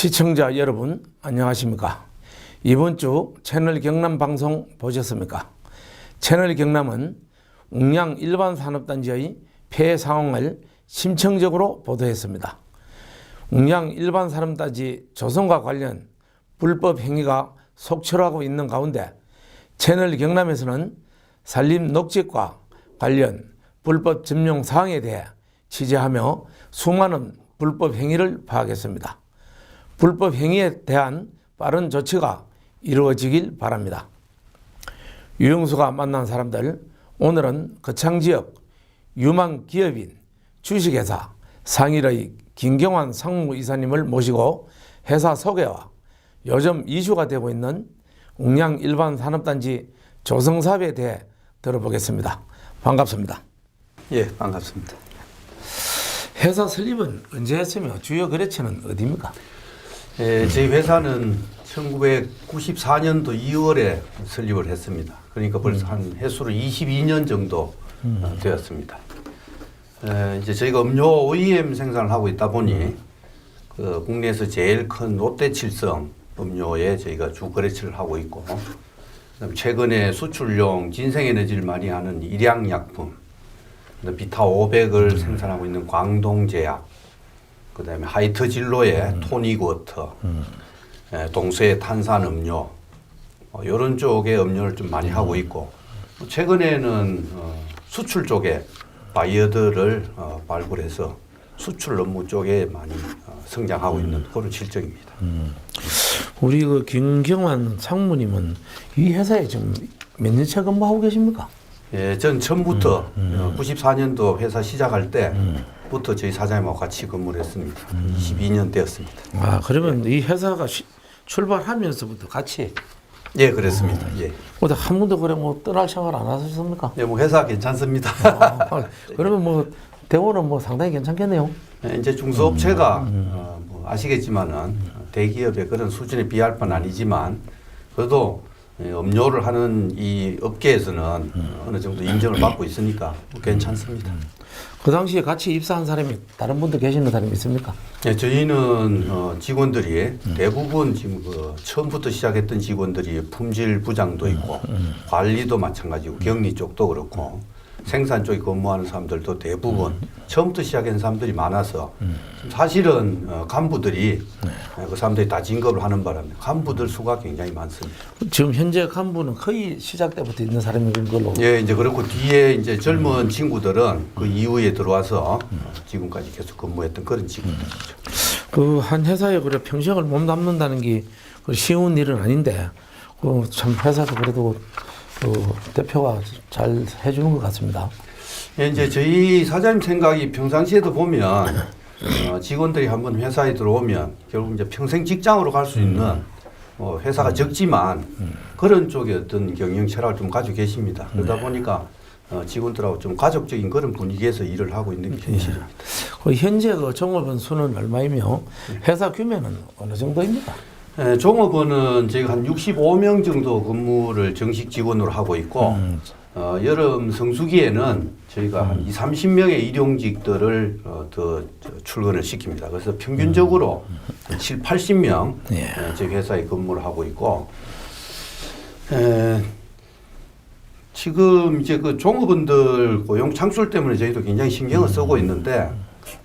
시청자 여러분 안녕하십니까? 이번 주 채널 경남 방송 보셨습니까? 채널 경남은 웅양 일반 산업단지의 폐해 상황을 심층적으로 보도했습니다. 웅양 일반 산업단지 조성과 관련 불법 행위가 속출하고 있는 가운데 채널 경남에서는 산림 녹지과 관련 불법 점용 사항에 대해 취재하며 수많은 불법 행위를 파악했습니다. 불법 행위에 대한 빠른 조치가 이루어지길 바랍니다. 유영수가 만난 사람들 오늘은 거창 지역 유망 기업인 주식회사 상일의 김경환 상무이사님을 모시고 회사 소개와 요즘 이슈가 되고 있는 웅양 일반 산업단지 조성 사업에 대해 들어보겠습니다. 반갑습니다. 예, 반갑습니다. 회사 설립은 언제 했으며 주요 거래처는 어디입니까? 예, 저희 회사는 1994년도 2월에 설립을 했습니다. 그러니까 벌써 한 해수로 22년 정도 어, 되었습니다. 에, 이제 저희가 음료 OEM 생산을 하고 있다 보니 그 국내에서 제일 큰 롯데칠성 음료에 저희가 주 거래처를 하고 있고 그다음 최근에 수출용 진생에너지를 많이 하는 일양약품 비타 500을 생산하고 있는 광동제약 그 다음에 하이트 진로의 토닉 워터, 예, 동서의 탄산 음료 어, 이런 쪽의 음료를 좀 많이 하고 있고 또 최근에는 어, 수출 쪽에 바이어들을 어, 발굴해서 수출 업무 쪽에 많이 어, 성장하고 있는 그런 실정입니다. 우리 그 김경환 상무님은 이 회사에 지금 몇 년차 근무하고 계십니까? 예, 전 처음부터 어, 94년도 회사 시작할 때 부터 저희 사장님하고 같이 근무를 했습니다. 22년 되었습니다. 아 그러면 이 회사가 시- 출발하면서부터 같이 예, 그렇습니다. 예. 어디 한 번도 그래 뭐 떠날 생각 안 하셨습니까? 네, 뭐 회사 괜찮습니다. 아, 그러면 뭐 대우는 뭐 상당히 괜찮겠네요. 네, 이제 중소업체가 어, 뭐 아시겠지만은 대기업의 그런 수준에 비할 건 아니지만 그래도 예, 음료를 하는 이 업계에서는 어느 정도 인정을 받고 있으니까 뭐 괜찮습니다. 그 당시에 같이 입사한 사람이 다른 분도 계시는 사람이 있습니까? 예, 저희는 어, 직원들이 대부분 지금 그 처음부터 시작했던 직원들이 품질 부장도 있고 관리도 마찬가지고 격리 쪽도 그렇고 생산 쪽에 근무하는 사람들도 대부분 처음부터 시작한 사람들이 많아서 지금 사실은 어, 간부들이 어, 그 사람들이 다 진급을 하는 바람에 간부들 수가 굉장히 많습니다. 지금 현재 간부는 거의 시작 때부터 있는 사람인 걸로. 예, 이제 그렇고 뒤에 이제 젊은 친구들은 그 이후에 들어와서 어, 지금까지 계속 근무했던 그런 친구들이죠. 그 한 회사에 그래 평생을 몸 담는다는 게그 쉬운 일은 아닌데 그 참 회사도 그래도 그 대표가 잘 해주는 것 같습니다. 예, 이제 저희 사장님 생각이 평상시에도 보면 어, 직원들이 한번 회사에 들어오면 결국 이제 평생 직장으로 갈 수 있는 어, 회사가 적지만 그런 쪽에 어떤 경영 철학을 좀 가지고 계십니다. 그러다 보니까 어, 직원들하고 좀 가족적인 그런 분위기에서 일을 하고 있는 게 현실입니다. 그 현재 그 종업원 수는 얼마이며 회사 규모는 어느 정도입니까? 예, 종업원은 저희가 한 65명 정도 근무를 정식 직원으로 하고 있고 어, 여름 성수기에는 저희가 한 2, 30명의 일용직들을 어, 더 저, 출근을 시킵니다. 그래서 평균적으로 7, 80명 예. 예, 저희 회사에 근무를 하고 있고 에, 지금 이제 그 종업원들 고용 창출 때문에 저희도 굉장히 신경을 쓰고 있는데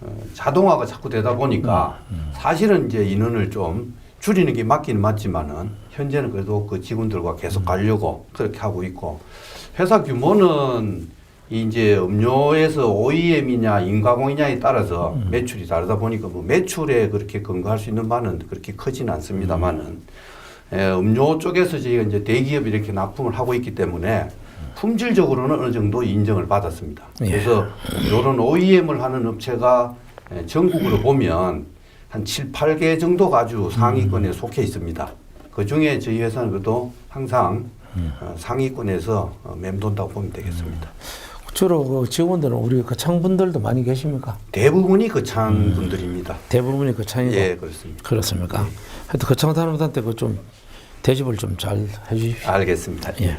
어, 자동화가 자꾸 되다 보니까 사실은 이제 인원을 좀 줄이는 게 맞기는 맞지만은 현재는 그래도 그 직원들과 계속 가려고 그렇게 하고 있고 회사 규모는 이 이제 음료에서 OEM이냐 인가공이냐에 따라서 매출이 다르다 보니까 뭐 매출에 그렇게 근거할 수 있는 바는 그렇게 크지는 않습니다만은 예, 음료 쪽에서 저희가 이제 대기업이 이렇게 납품을 하고 있기 때문에 품질적으로는 어느 정도 인정을 받았습니다. 예. 그래서 이런 OEM을 하는 업체가 예, 전국으로 보면 한 7, 8개 정도가 아주 상위권에 속해 있습니다. 그 중에 저희 회사는 그래도 항상 어, 상위권에서 어, 맴돈다고 보면 되겠습니다. 주로 그 직원들은 우리 거창분들도 많이 계십니까? 대부분이 거창 분들입니다. 대부분이 거창이고 예, 그렇습니다. 그렇습니까? 하여튼 거창 사람들한테 그좀 대접을 좀 잘 해주십시오. 알겠습니다. 예.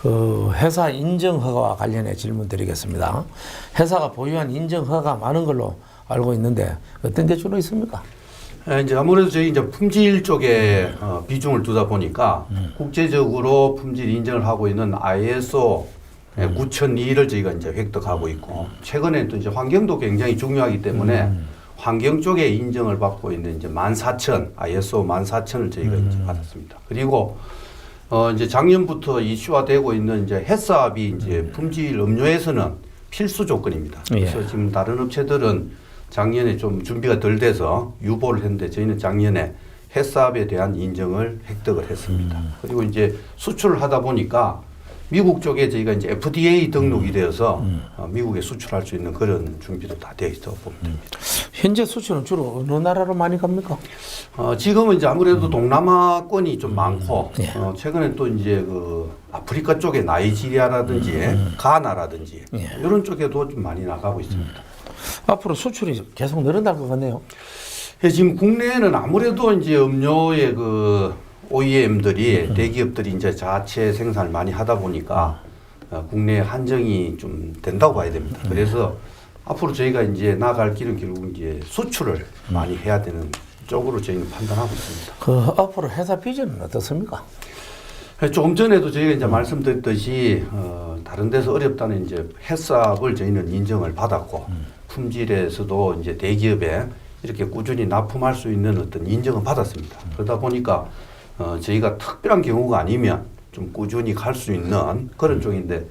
그 회사 인증 허가와 관련해 질문 드리겠습니다. 회사가 보유한 인증 허가 많은 걸로 알고 있는데 어떤 게 주로 있습니까? 에, 이제 아무래도 저희 이제 품질 쪽에 어, 비중을 두다 보니까 국제적으로 품질 인정을 하고 있는 ISO 9002를 저희가 이제 획득하고 있고 최근에 또 이제 환경도 굉장히 중요하기 때문에 환경 쪽에 인정을 받고 있는 이제 14,000 ISO 14,000을 저희가 이제 받았습니다. 그리고 어 이제 작년부터 이슈화되고 있는 이제 햇사업이 이제 품질 음료에서는 필수 조건입니다. 그래서 예. 지금 다른 업체들은 작년에 좀 준비가 덜 돼서 유보를 했는데 저희는 작년에 햇사업에 대한 인정을 획득을 했습니다. 그리고 이제 수출을 하다 보니까 미국 쪽에 저희가 이제 FDA 등록이 되어서 어, 미국에 수출할 수 있는 그런 준비도 다 되어 있다고 보면 됩니다. 현재 수출은 주로 어느 나라로 많이 갑니까? 어, 지금은 이제 아무래도 동남아권이 좀 많고, 예. 어, 최근에 또 이제 그 아프리카 쪽에 나이지리아라든지 가나라든지 예. 이런 쪽에도 좀 많이 나가고 있습니다. 앞으로 수출이 계속 늘어날 것 같네요. 예, 지금 국내에는 아무래도 이제 음료의 그 OEM들이 대기업들이 이제 자체 생산을 많이 하다 보니까 어, 국내 한정이 좀 된다고 봐야 됩니다. 그래서 앞으로 저희가 이제 나갈 길은 결국 이제 수출을 많이 해야 되는 쪽으로 저희는 판단하고 있습니다. 그 앞으로 회사 비전은 어떻습니까? 예, 조금 전에도 저희가 이제 말씀드렸듯이 어, 다른 데서 어렵다는 이제 햇삽을 저희는 인정을 받았고 품질에서도 이제 대기업에 이렇게 꾸준히 납품할 수 있는 어떤 인정을 받았습니다. 그러다 보니까 어, 저희가 특별한 경우가 아니면 좀 꾸준히 갈 수 있는 그런 쪽인데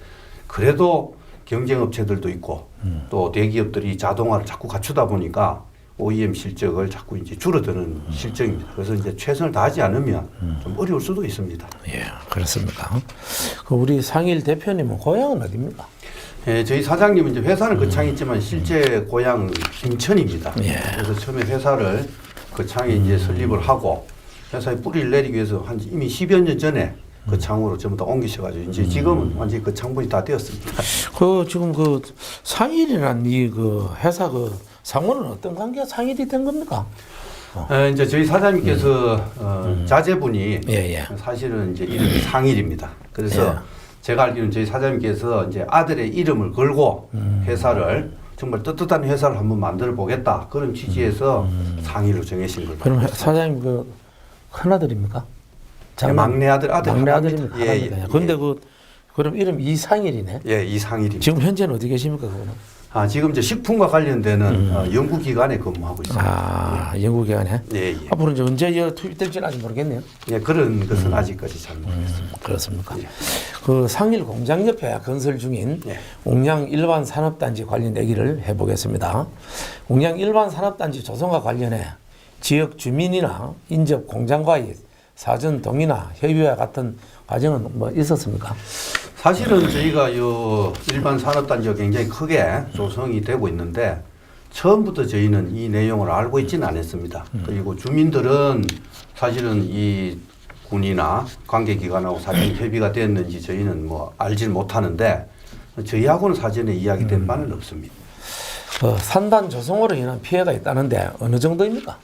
그래도 경쟁 업체들도 있고 또 대기업들이 자동화를 자꾸 갖추다 보니까 OEM 실적을 자꾸 이제 줄어드는 실정입니다. 그래서 이제 최선을 다하지 않으면 좀 어려울 수도 있습니다. 예, 그렇습니까? 그 우리 상일 대표님은 고향은 어디입니까? 예, 저희 사장님은 이제 회사는 거창에 있지만 실제 고향 김천입니다. 예. 그래서 처음에 회사를 거창에 이제 설립을 하고 회사에 뿌리를 내리기 위해서 한 이미 10여 년 전에 거창으로 전부 다 옮기셔가지고 이제 지금은 완전히 거창분이 다 되었습니다. 그 지금 그 상일이란 이 그 회사 그 상호는 어떤 관계가 상일이 된 겁니까? 에, 이제 저희 사장님께서 어, 자제분이 예, 예. 사실은 이제 이름이 상일입니다. 그래서 예. 제가 알기로는 저희 사장님께서 이제 아들의 이름을 걸고 음. 회사를 정말 떳떳한 회사를 한번 만들어 보겠다 그런 취지에서 상일로 정해신 걸로. 음. 그럼 알고 사장님 그 큰아들입니까? 네, 막내 아들, 아들 막내. 아들입니까? 예, 하나입니다. 예, 근데 예. 그 그럼 이름 이상일이네. 예, 이상일입니다. 지금 현재는 어디 계십니까? 그거는? 아, 지금 이제 식품과 관련되는 어, 연구기관에 근무하고 있습니다. 음. 아, 연구기관에. 예, 예. 앞으로 이제 언제 여 투입될지는 아직 모르겠네요. 예, 그런 것은 아직까지 잘 모르겠습니다. 음, 그렇습니까? 예. 그 상일 공장 옆에 건설 중인 예. 옥량 일반 산업단지 관련 얘기를 해보겠습니다. 옥량 일반 산업단지 조성과 관련해 지역 주민이나 인접 공장과의 사전 동의나 협의와 같은 과정은 뭐 있었습니까? 사실은 저희가 요 일반 산업단지가 굉장히 크게 조성이 되고 있는데 처음부터 저희는 이 내용을 알고 있지는 않았습니다. 그리고 주민들은 사실은 이 군이나 관계기관하고 사전 협의가 됐는지 저희는 뭐 알지는 못하는데 저희하고는 사전에 이야기된 바는 없습니다. 그 산단 조성으로 인한 피해가 있다는데 어느 정도입니까?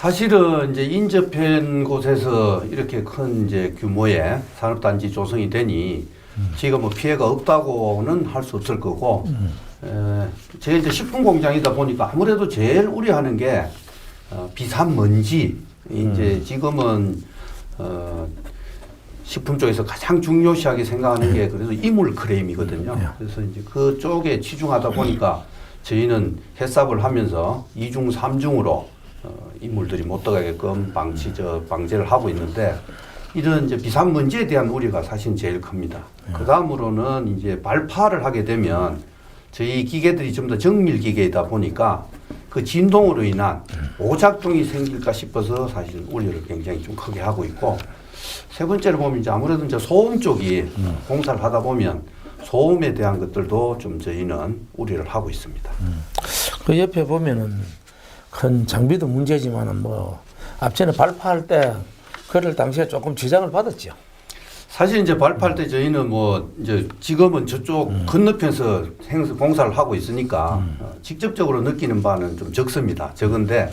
사실은 이제 인접한 곳에서 이렇게 큰 이제 규모의 산업단지 조성이 되니 지금 뭐 피해가 없다고는 할 수 없을 거고, 에, 제가 이제 식품 공장이다 보니까 아무래도 제일 우려하는 게 어, 비산 먼지. 이제 지금은 어, 식품 쪽에서 가장 중요시하게 생각하는 게 그래서 이물 크레임이거든요. 그래서 이제 그쪽에 치중하다 보니까 저희는 해삽을 하면서 이중삼중으로 어, 이물들이 못 들어가게끔 방치 저 방제를 하고 있는데 이런 이제 비산 먼지에 대한 우려가 사실 제일 큽니다. 그 다음으로는 이제 발파를 하게 되면 저희 기계들이 좀 더 정밀 기계이다 보니까 그 진동으로 인한 오작동이 생길까 싶어서 사실 우려를 굉장히 좀 크게 하고 있고 세 번째로 보면 이제 아무래도 이제 소음 쪽이 공사를 하다 보면 소음에 대한 것들도 좀 저희는 우려를 하고 있습니다. 그 옆에 보면은 큰 장비도 문제지만은 뭐 앞전에 발파할 때 그럴 당시에 조금 지장을 받았죠. 사실 이제 발파할 때 저희는 뭐 이제 지금은 저쪽 건너편에서 행 공사를 하고 있으니까 어, 직접적으로 느끼는 바는 좀 적습니다. 적은데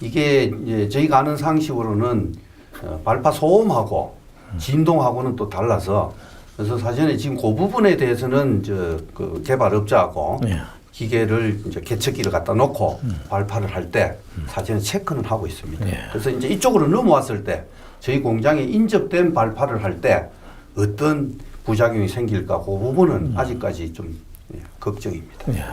이게 이제 저희가 아는 상식으로는 어, 발파 소음하고 진동하고는 또 달라서 그래서 사전에 지금 그 부분에 대해서는 저 그 개발업자하고 예. 기계를 이제 개척기를 갖다 놓고 발파를 할 때 사전에 체크는 하고 있습니다. 예. 그래서 이제 이쪽으로 넘어왔을 때 저희 공장에 인접된 발파를 할 때 어떤 부작용이 생길까 그 부분은 아직까지 좀 예, 걱정입니다. 예.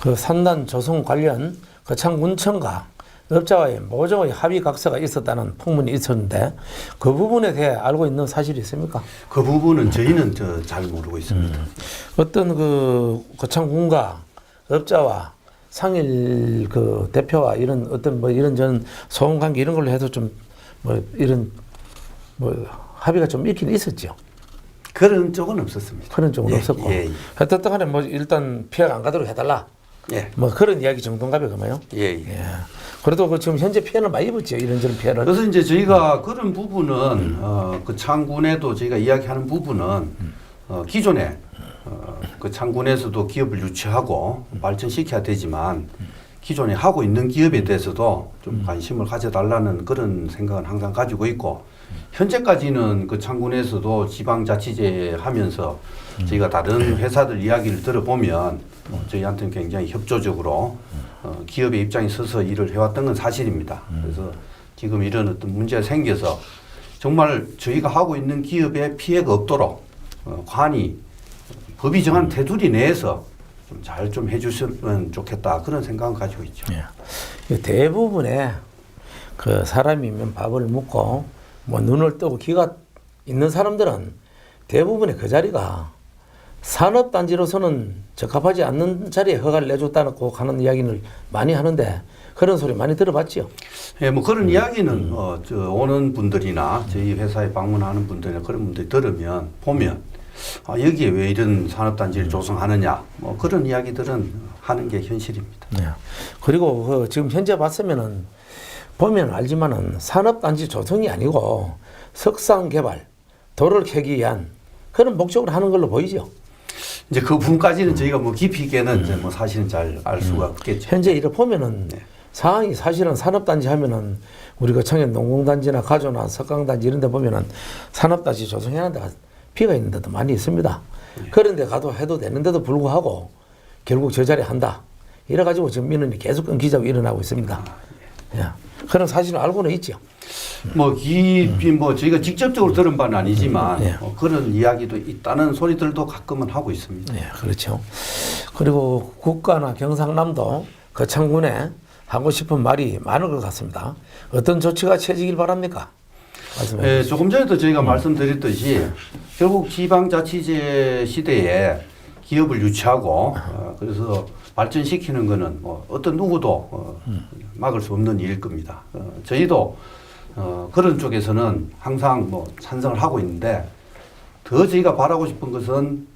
그 산단 조성 관련 거창군청과 업자와의 모종의 합의 각서가 있었다는 풍문이 있었는데 그 부분에 대해 알고 있는 사실이 있습니까? 그 부분은 저희는 저 잘 모르고 있습니다. 어떤 그 거창군과 업자와 상일 그 대표와 이런 어떤 뭐 이런 전 소음 관계 이런 걸로 해서 좀뭐 이런 뭐 합의가 좀 있긴 있었죠. 그런 쪽은 없었습니다. 그런 쪽은 예, 없었고 예, 어쨌든 간에 뭐 일단 피해가 안 가도록 해달라. 예, 뭐 그런 이야기 정도인가 봐요. 예, 예. 예. 그래도 그 지금 현재 피해는 많이 입었죠. 이런저런 피해를. 그래서 이제 저희가 그런 부분은 어, 그 창군에도 저희가 이야기하는 부분은 어, 기존에 어, 그 창군에서도 기업을 유치하고 발전시켜야 되지만 기존에 하고 있는 기업에 대해서도 좀 관심을 가져달라는 그런 생각은 항상 가지고 있고 현재까지는 그 창군에서도 지방자치제 하면서 저희가 다른 회사들 이야기를 들어보면 뭐 저희한테는 굉장히 협조적으로 어, 기업의 입장에 서서 일을 해왔던 건 사실입니다. 그래서 지금 이런 어떤 문제가 생겨서 정말 저희가 하고 있는 기업에 피해가 없도록 어, 관이 법이 정한 테두리 내에서 좀 잘 좀 해주시면 좋겠다 그런 생각을 가지고 있죠. 예. 이 대부분의 그 사람이면 밥을 먹고 뭐 눈을 뜨고 귀가 있는 사람들은 대부분의 그 자리가 산업단지로서는 적합하지 않는 자리에 허가를 내줬다고 하는 이야기를 많이 하는데 그런 소리 많이 들어봤지요. 예, 뭐 그런 이야기는 어, 저 오는 분들이나 저희 회사에 방문하는 분들이나 그런 분들이 들으면 보면 아, 여기에 왜 이런 산업단지를 조성하느냐 뭐 그런 이야기들은 하는 게 현실입니다. 네. 그리고 그 지금 현재 봤으면은 보면 알지만은 산업단지 조성이 아니고 석상 개발, 도를 캐기 위한 그런 목적으로 하는 걸로 보이죠. 이제 그 부분까지는 저희가 뭐 깊이 있게는 이제 뭐 사실은 잘 알 수가 없겠죠. 현재 이를 보면은 네. 상황이 사실은 산업단지 하면은 우리가 청년 농공단지나 가조나 석강단지 이런 데 보면은 산업단지 조성하는 데 가 비가 있는 데도 많이 있습니다. 그런 데 가도 해도 되는데도 불구하고 결국 저 자리에 한다. 이래 가지고 지금 민원이 계속 끊기자고 일어나고 있습니다. 예. 그런 사실은 알고는 있죠. 뭐 깊이 뭐 저희가 직접적으로 들은 바는 아니지만 네. 뭐 그런 이야기도 있다는 소리들도 가끔은 하고 있습니다. 네, 그렇죠. 그리고 국가나 경상남도 거창군에 하고 싶은 말이 많을 것 같습니다. 어떤 조치가 취해지길 바랍니까? 예, 조금 전에도 저희가 말씀드렸듯이 결국 지방자치제 시대에 기업을 유치하고 어, 그래서 발전시키는 거는 뭐 어떤 누구도 어, 막을 수 없는 일일 겁니다. 어, 저희도 어, 그런 쪽에서는 항상 뭐 찬성을 하고 있는데 더 저희가 바라고 싶은 것은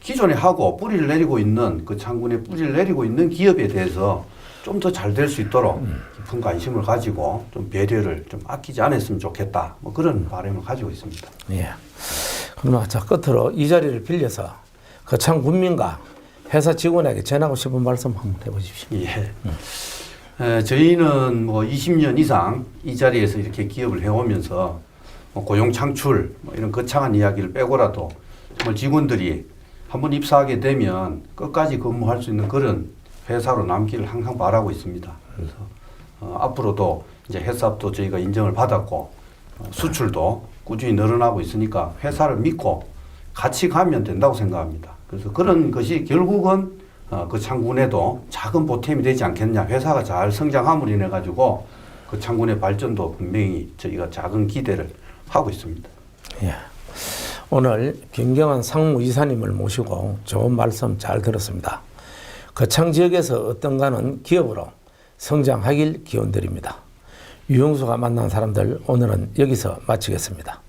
기존에 하고 뿌리를 내리고 있는 그 창군에 뿌리를 내리고 있는 기업에 대해서 좀 더 잘 될 수 있도록 깊은 관심을 가지고 좀 배려를 좀 아끼지 않았으면 좋겠다. 뭐 그런 바람을 가지고 있습니다. 예. 그러면 자 끝으로 이 자리를 빌려서 거창 군민과 회사 직원에게 전하고 싶은 말씀 한번 해보십시오. 예. 에, 저희는 뭐 20년 이상 이 자리에서 이렇게 기업을 해오면서 뭐 고용 창출 뭐 이런 거창한 이야기를 빼고라도 정말 직원들이 한번 입사하게 되면 끝까지 근무할 수 있는 그런 회사로 남기를 항상 바라고 있습니다. 그래서 어, 앞으로도 이제 회사도 저희가 인정을 받았고 어, 수출도 꾸준히 늘어나고 있으니까 회사를 믿고 같이 가면 된다고 생각합니다. 그래서 그런 것이 결국은 어, 그 창군에도 작은 보탬이 되지 않겠냐. 회사가 잘 성장함으로 인해 가지고 그 창군의 발전도 분명히 저희가 작은 기대를 하고 있습니다. 예. 오늘 김경환 상무이사님을 모시고 좋은 말씀 잘 들었습니다. 거창 지역에서 어떤가는 기업으로 성장하길 기원드립니다. 유영수가 만난 사람들 오늘은 여기서 마치겠습니다.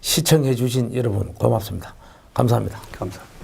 시청해 주신 여러분 고맙습니다. 감사합니다. 감사합니다.